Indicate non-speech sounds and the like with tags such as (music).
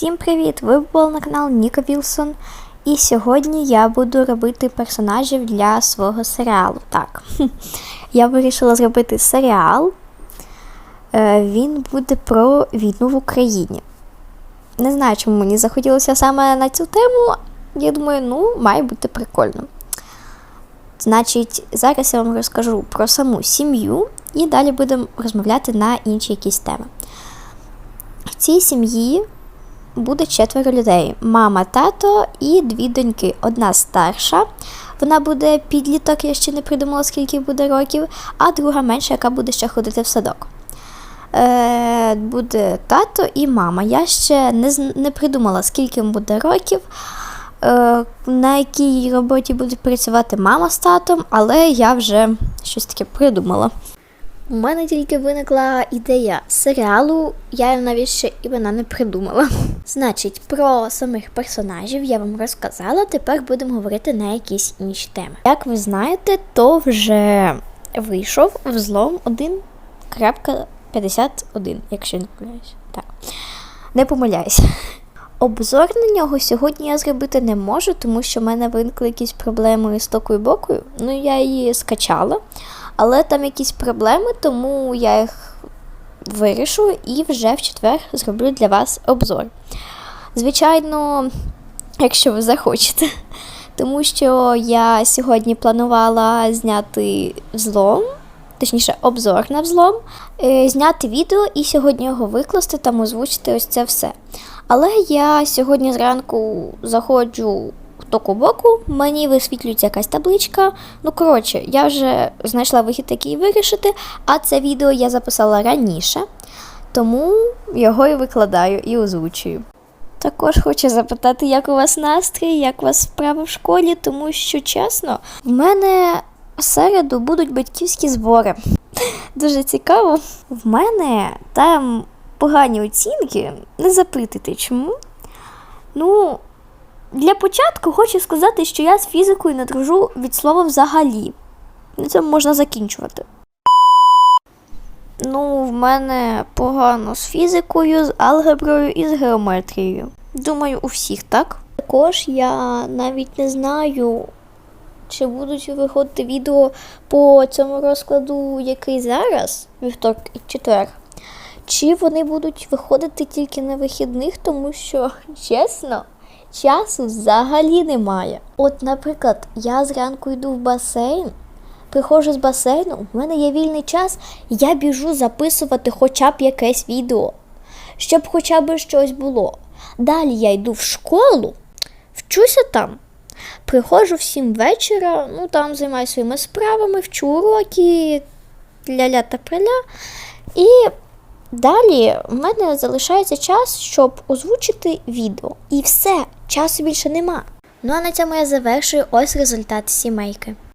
Всім привіт! Ви були на канал Ніка Вілсон. І сьогодні я буду робити персонажів для свого серіалу. Так, (laughs) я вирішила зробити серіал. Е, Він буде про війну в Україні. Не знаю, чому мені захотілося саме на цю тему. Я думаю, ну, має бути прикольно. Значить, зараз я вам розкажу про саму сім'ю і далі будемо розмовляти на інші якісь теми. В цій сім'ї буде четверо людей: мама, тато і дві доньки. Одна старша, вона буде підліток, я ще не придумала, скільки буде років, а друга менша, яка буде ще ходити в садок. Е, буде тато і мама. Я ще не, не придумала, скільки буде років, е, на якій роботі будуть працювати мама з татом, але я вже щось таке придумала. У мене тільки виникла ідея серіалу, я навіть ще імена не придумала. (laughs) Значить, про самих персонажів я вам розказала, тепер будемо говорити на якісь інші теми. Як ви знаєте, то вже вийшов взлом 1.51, якщо не помиляюсь. Так. Не помиляюсь. (laughs) Обзор на нього сьогодні я зробити не можу, тому що в мене виникли якісь проблеми з токою бокою. Ну, я її скачала, але там якісь проблеми, тому я їх вирішу і вже в четвер зроблю для вас обзор. Звичайно, якщо ви захочете. Тому що я сьогодні планувала зняти взлом, точніше, обзор на взлом, е, зняти відео і сьогодні його викласти там озвучити ось це все. Але я сьогодні зранку заходжу в токобоку, мені висвітлюється якась табличка. Ну, коротше, я вже знайшла вихід який вирішити, а це відео я записала раніше, тому його і викладаю і озвучую. Також хочу запитати, як у вас настрій, як у вас справи в школі, тому що чесно, в мене в середу будуть батьківські збори. Дуже цікаво. В мене там погані оцінки. Не запитуйте чому. Ну, для початку хочу сказати, що я з фізикою не дружу від слова взагалі. На цьому можна закінчувати. Ну, в мене погано з фізикою, з алгеброю і з геометрією. Думаю, у всіх так. Також я навіть не знаю, чи будуть виходити відео по цьому розкладу, який зараз, вівторок і четвер. Чи вони будуть виходити тільки на вихідних, тому що, (laughs) чесно, часу взагалі немає. От, наприклад, я зранку йду в басейн, приходжу з басейну, в мене є вільний час, я біжу записувати хоча б якесь відео, щоб хоча б щось було. Далі я йду в школу, вчуся там. Приходжу в 7 вечора, ну там займаюся своїми справами, вчу уроки, ля-ля та преля. І далі в мене залишається час, щоб озвучити відео. І все, часу більше нема. Ну а на цьому я завершую ось результат сімейки.